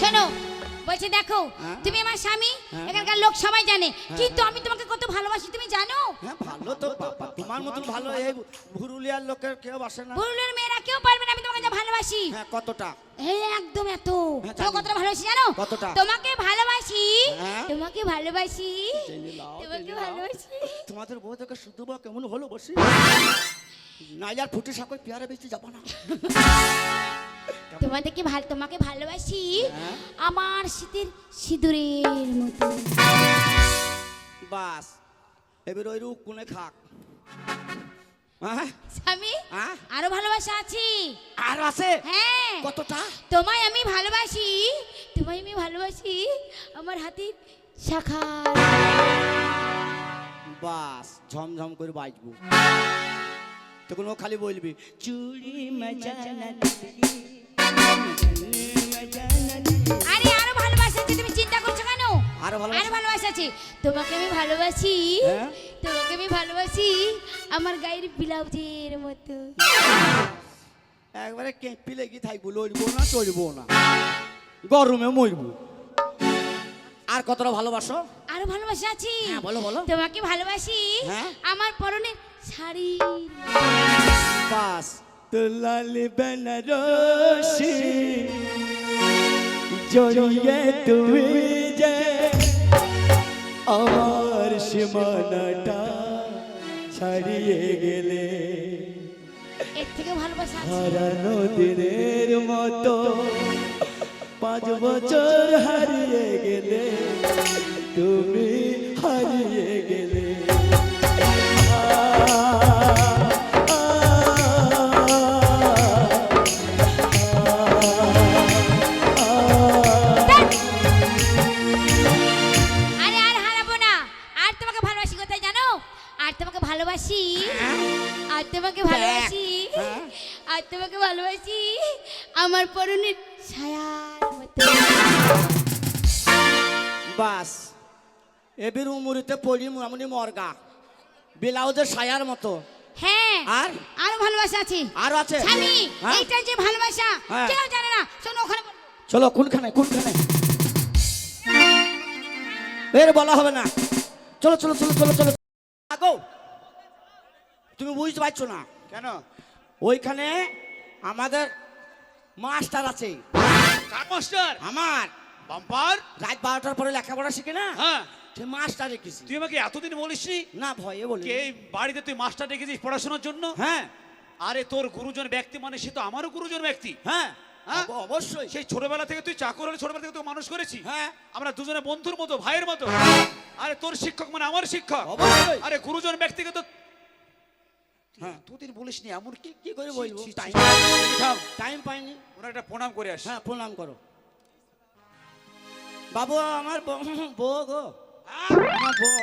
শোনো বলছে দেখো হ্যাঁ? তুমি আমার স্বামী হ্যাঁ, এখানকার লোক সবাই জানে। কিন্তু আমি তোমাকে কত ভালোবাসি তুমি জানো? হ্যাঁ ভালো তো বাবা তোমার মতন ভালো এই ভুরুলিয়ার লোকের কেউ আসে না। পুরুলিয়ার মেয়েরা কেউ পারবে না আমি তোমাকে যা ভালোবাসি। হ্যাঁ কতটা? এই একদম এত। হ্যাঁ, তোমাকে কতটা ভালোবাসি জানো? কতটা? তোমাকে ভালোবাসি। হ্যাঁ? তোমাকে ভালোবাসি। তোমাকে ভালোবাসি। তোমাদের বউ থেকে শুধু বা কেমন হলো বসি? নাইলার ফুটে সাকর পেয়ারা বেশি যাব না। তোমাদেরকে ভালো তোমাকে ভালোবাসি হ্যাঁ? আমার শীতের সিঁদুরের মতো। বাস এবার ওই রূপ কোনে খাক। হ্যাঁ? স্বামী হ্যাঁ? আরও ভালোবাসা আছে? আর আছে? হ্যাঁ। কতটা? তোমায় আমি ভালোবাসি তোমায় আমি ভালোবাসি আমার হাতের শাখা। বাস ঝমঝম করে বাজবো। তখন ও খালি বলবি চুড়ি মজানা আরে আরও ভালোবাসা আছে তুমি চিন্তা করছ কেন? আরও ভালোবাসা? আছে। তোমাকে আমি ভালোবাসি। হ্যাঁ? তোমাকে আমি ভালোবাসি আমার গায়ের ব্লাউজের মতো। একবারে কেঁপি লেগে থাকব লড়বো না চড়বো না। গরমে মরবো। আর কতটা ভালোবাসো? আরও ভালোবাসা আছে? হ্যাঁ, বলো, বলো। তোমাকে ভালোবাসি হ্যাঁ? আমার পরনের শাড়ি। তোলালি বেনারসি। জড়িয়ে তুমি যে আমার সীমানাটা ছাড়িয়ে গেলে। হারানো দিনের মতো পাঁচ বছর হারিয়ে গেলে। তুমি ভালোবাসি। আর তোমাকে ভালোবাসি। হ্যাঁ? আর তোমাকে ভালোবাসি। আমার পরনের ছায়ার মতো। বাস। এবির উমুরিতে পড়ি মোটামুটি মর্গা। ব্লাউজের সায়ার মতো। হ্যাঁ। আর? আরও ভালোবাসা আছে। আরও আছে? স্বামী হ্যাঁ? এইটা যে ভালোবাসা হ্যাঁ। কেউ জানে না। শোনো ওখানে চলো কোনখানে কোনখানে? এর বলা হবে না। চলো চলো চলো চলো চলো। তুমি বুঝতে পারছ না? কেন? ওইখানে আমাদের মাস্টার আছে। কার মাস্টার? আমার। বাম্পার? রাত বারোটার পরে লেখাপড়া শিখে না? হ্যাঁ। সে মাস্টার রেখেছি। তুই আমাকে এতদিন বলিসনি? না ভয়ে বলি কে এই বাড়িতে তুই মাস্টার রেখেছিস পড়াশোনার জন্য? হ্যাঁ। আরে তোর গুরুজন ব্যক্তি মানে সে তো আমারও গুরুজন ব্যক্তি। হ্যাঁ। হ্যাঁ? অবশ্যই। সেই ছোটবেলা থেকে তুই চাকর হলে ছোটবেলা থেকে তোকে মানুষ করেছি। হ্যাঁ। আমরা দুজনে বন্ধুর মতো ভাইয়ের মতো। আরে তোর শিক্ষক মানে আমার শিক্ষক। অবশ্যই। আরে গুরুজন ব্যক্তিকে তো হ্যাঁ। তোদের বলিসনি এমন কি কি করে বলব? টাইম। টাইম পাইনি। ওরা একটা প্রণাম করে আস। হ্যাঁ প্রণাম করো। বাবু আমার বউ গো। আমার বউ।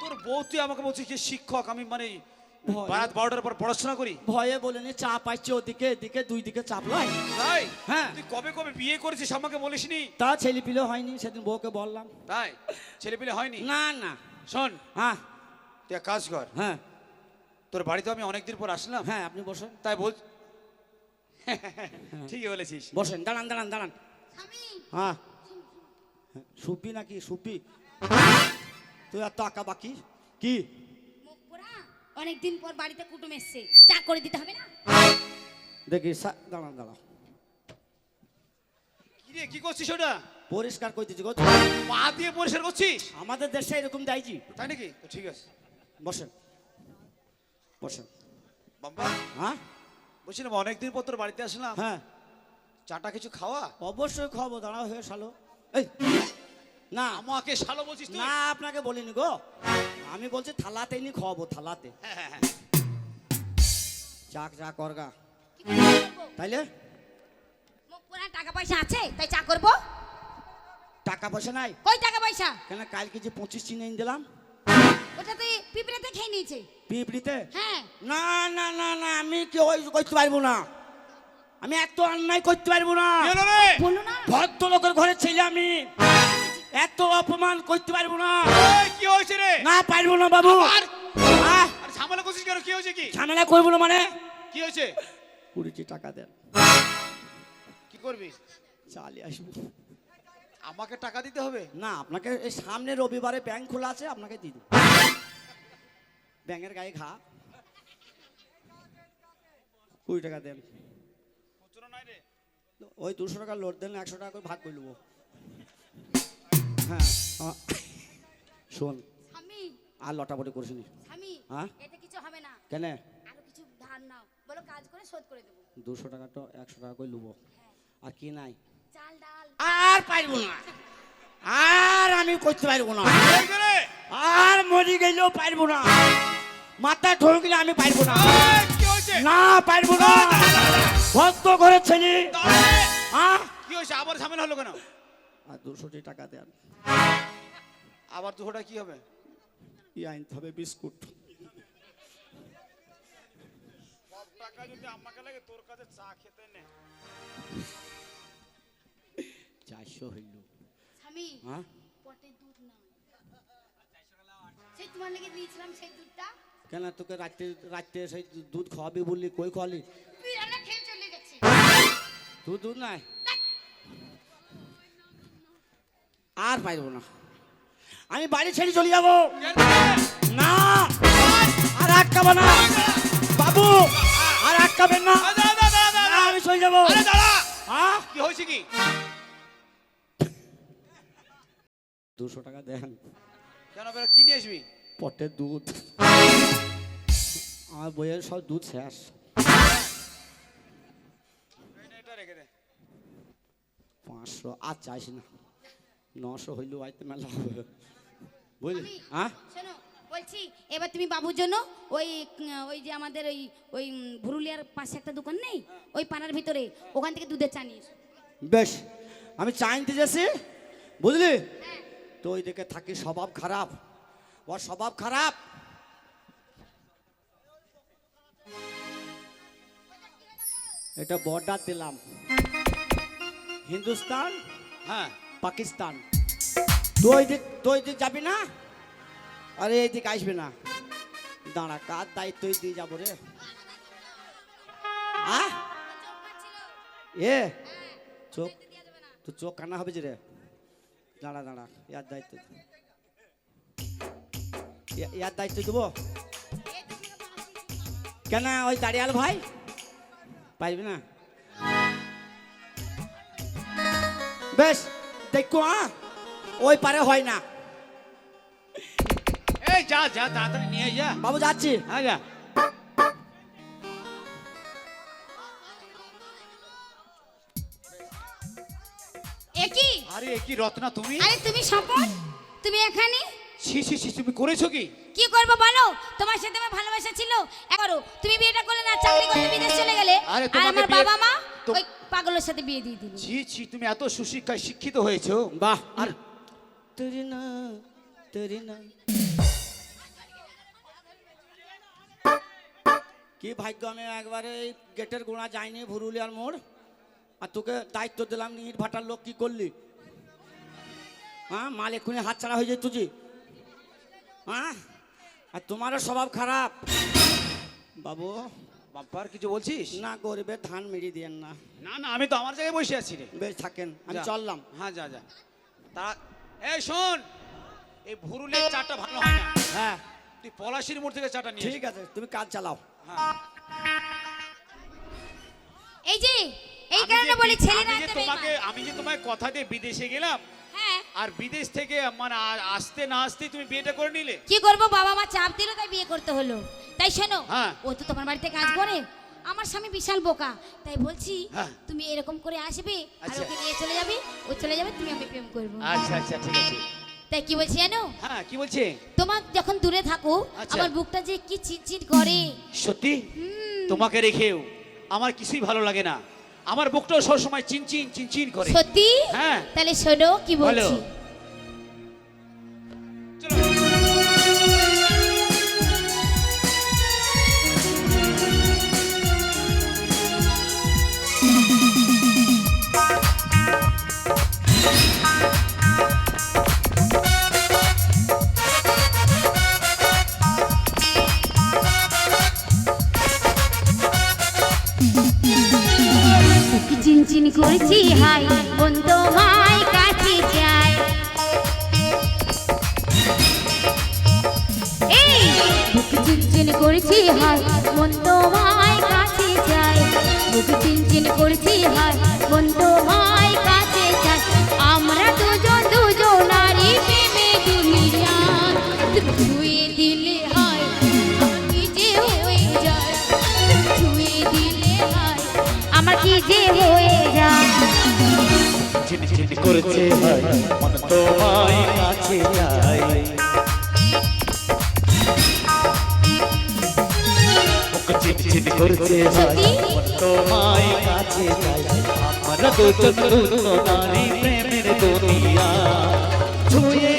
তোর বউ তুই আমাকে বলছিস যে শিক্ষক আমি মানে ভয়। রাত বারোটার পর পড়াশোনা করি? ভয়ে বলেনি চাপ পাইছে ওদিকে এদিকে দুই দিকে চাপ লয় তাই? হ্যাঁ। তুই কবে কবে বিয়ে করেছিস আমাকে বলিসনি তা ছেলে পিলে হয়নি সেদিন বউকে বললাম। তাই? ছেলে পেলে হয়নি? না না। শোন। হ্যাঁ। তুই এক কাজ কর। হ্যাঁ। তোর বাড়িতে আমি অনেকদিন পর আসলাম। হ্যাঁ আপনি বসেন। তাই বল ঠিকই বলেছিস। বসেন দাঁড়ান দাঁড়ান দাঁড়ান। স্বামী! হ্যাঁ। সুপি নাকি সুপি? তুই আর টাকা বাকি? কি? অনেকদিন পর বাড়িতে কুটুম এসছে। চা করে দিতে হবে না? দেখি সা- দাঁড়ান দাঁড়ান কি রে কি করছিস ওটা? পরিষ্কার করে দিচ্ছি গো পা দিয়ে পরিষ্কার করছিস? আমাদের দেশে এরকম যাইছি তাই নাকি? তো ঠিক আছে। বসেন। বসেন। বাম্পা হ্যাঁ? বলছিলাম অনেকদিন পর তোর বাড়িতে আসলাম। হ্যাঁ। চাটা কিছু খাওয়া? অবশ্যই খাব দাঁড়াও হয়ে শালো। এই না। আমাকে শালো বলছিস না আপনাকে বলিনি গো। আমি বলছি থালাতে নি খাওয়াবো থালাতে। হ্যাঁ, হ্যাঁ, হ্যাঁ। চাক চা করগা তাইলে টাকা পয়সা আছে তাই চা করব। টাকা পয়সা নাই? কই টাকা পয়সা? কেন কালকে যে পঁচিশ চিনে এনে দিলাম? ওটা তুই পিঁপড়েতে খেয়ে নিয়েছে। পিঁপড়িতে? হ্যাঁ। না না না না আমি কি ওই করতে পারব না। আমি এত অন্যায় করতে পারব না। ভদ্রলোকের ঘরে ছেলে আমি। এত অপমান করতে পারব না। এই, কি হয়েছে রে? না পারব না বাবু। আর আহ, আরে ঝামেলা করছিস কেন? কি হয়েছে কি? ঝামেলা করব না মানে? কি হয়েছে? কুড়িটি টাকা দেন। কি করবি? চালিয়ে আসব। আমাকে টাকা দিতে হবে? না আপনাকে এই সামনে রবিবারে ব্যাংক খোলা আছে আপনাকে দিয়ে দেবো। ব্যাংকের গায়ে ঘা। কুড়ি টাকা দেন। খুচরো নাই রে। ওই দুশো টাকা লোড দেন একশো টাকা করে ভাগ করে নেব। হ্যাঁ। আ- শোন। স্বামী। আর লটাপটি করিস নি। স্বামী হ্যাঁ? এতে কিছু হবে না। কেন? আরও কিছু ধার নাও। বলো কাজ করে শোধ করে দেবো। দুশো টাকা তো একশো টাকা করে নেব আর কি নাই? চাল ডাল। আর পারব না। আর আমি করতে পারব না। আর মরি গেলেও পারব না। মাথা ঠকলে আমি পারব না। এই, কি হয়েছে? না পারব না। ভক্ত করে ছেলে আহ! কি হয়েছে? আবার ঝামেলা হলো কেন? আর দুশোটি টাকা দেন। আবার দুশোটা কি হবে? ই আনতে হবে বিস্কুট। সব টাকা যদি আমাকে লাগে তোর কাছে চা খেতে চারশো হইল। হ্যাঁ? কেন তোকে রাত্রে রাত্রে সেই দুধ খাওয়াবি বললি? কই খাওয়ালি? তুই দুধ নাই? আর পারব না। আমি বাড়ি ছেড়ে চলে যাব। না আর আটকাবো না। বাবু আর আটকাবেন না। আমি চলে যাব। কি হয়েছে কি? দুশো টাকা দেন। কেন কি নিয়ে আসবি? পটের দুধ। আমার বইয়ের সব দুধ শেষ। পাঁচশো আর চাইছি না। নশো হইলেও আইতে মেলা হবে বুঝলি? হ্যাঁ? শোনো বলছি এবার তুমি বাবুর জন্য ওই ওই যে আমাদের ওই ওই ভুরুলিয়ার পাশে একটা দোকান নেই? ওই পানার ভিতরে ওখান থেকে দুধের চা নিয়ে বেশ আমি চা আনতে যাচ্ছি। বুঝলি? তো ওই দিকে থাকি স্বভাব খারাপ। ওর স্বভাব খারাপ। এটা বর্ডার দিলাম। হিন্দুস্তান? হ্যাঁ। পাকিস্তান। তুই তুই দিক যাবি না? আরে এই দিক আসবে না। দাঁড়া, কার দায়িত্বই দিয়ে যাব রে? এ? চোখ, তো চোখ কান্না হবে যে রে? দাঁড়া দাঁড়া, ইয়ার দায়িত্ব ইয়ার দায়িত্ব দেবো? কেন ওই দাঁড়িয়াল ভাই? পারবি না? বেশ দেখো হ্যাঁ ওই পারে হয় না। এই যা যা তাড়াতাড়ি নিয়ে যা। বাবু যাচ্ছি। হ্যাঁ যা। এ আরে এ কি রত্না তুমি? আরে তুমি স্বপন? তুমি এখানে? ছি ছি ছি তুমি করেছ কি? কি করব বলো? তোমার সাথে আমার ভালোবাসা ছিল। তুমি বিয়েটা করলে না চাকরি করতে বিদেশ চলে গেলে। আর আমার বাবা মা? পাগলের সাথে বিয়ে দিয়ে দিল। ছি ছি তুমি এত সুশিক্ষায় শিক্ষিত হয়েছো। বাহ আর তেরি না তেরি না। কি ভাগ্য আমি একবারে এই গেটের গোড়া যাইনি ভুরুলিয়ার মোড়? আর তোকে দায়িত্ব দিলাম ইট ভাটার লোক কি করলি? হ্যাঁ মাল এক্ষুনি হাত ছাড়া হয়ে যেত তুজি হ্যাঁ আর তোমারও স্বভাব খারাপ। বাবু বাম্পার কিছু বলছিস? না গরিবের ধান মেরি দিয়েন না। না না আমি তো আমার জায়গায় বসে আছি রে। বেশ থাকেন আমি চললাম। হ্যাঁ যা যা। তা এই শোন এই ভুরুলের চাটা ভালো হয় না? হ্যাঁ। তুই পলাশির মোড় থেকে চাটা নিয়ে ঠিক আছে তুমি কাজ চালাও। হ্যাঁ। এই যে এই কারণে বলি ছেলে না তোমাকে আমি যে তোমায় কথা দিয়ে বিদেশে গেলাম হ্যাঁ। আর বিদেশ থেকে মানে আসতে না আসতে তুমি বিয়েটা করে নিলে? কি করব? বাবা মা চাপ দিল তাই বিয়ে করতে হলো। তাই শোনো হ্যাঁ। ও তো তোমার বাড়িতে কাজ করে আমার স্বামী বিশাল বোকা তাই বলছি হ্যাঁ। তুমি এরকম করে আসবে আর আচ্ছা। ওকে নিয়ে চলে যাবে ও চলে যাবে তুমি আমি প্রেম করব আচ্ছা আচ্ছা ঠিক আছে তাই কি বলছি জানো হ্যাঁ কি বলছে তোমার যখন দূরে থাকো আচ্ছা। আমার বুকটা যে কি চিটচিট করে সত্যি হুম, তোমাকে রেখেও আমার কিছুই ভালো লাগে না আমার বুকটাও সবসময় চিনচিন চিনচিন করে সত্যি হ্যাঁ। তাহলে শোনো কি বলো। বলছি চিনচিন করছি, হাই। ভাই তোমায় কাছে চাই এই! চিনচিন করছি, হাই। বোন তোমায় কাছে চাই চিনচিন করছি, হাই। বোন তোমায় কাছে করছে ভাই। মন তোমায় কাছে চাই ঝিনঝিন করছে ভাই। মন তোমায় কাছে চাই আমরা দুজন দুজনারই প্রেমের দুনিয়া। ছুঁয়ে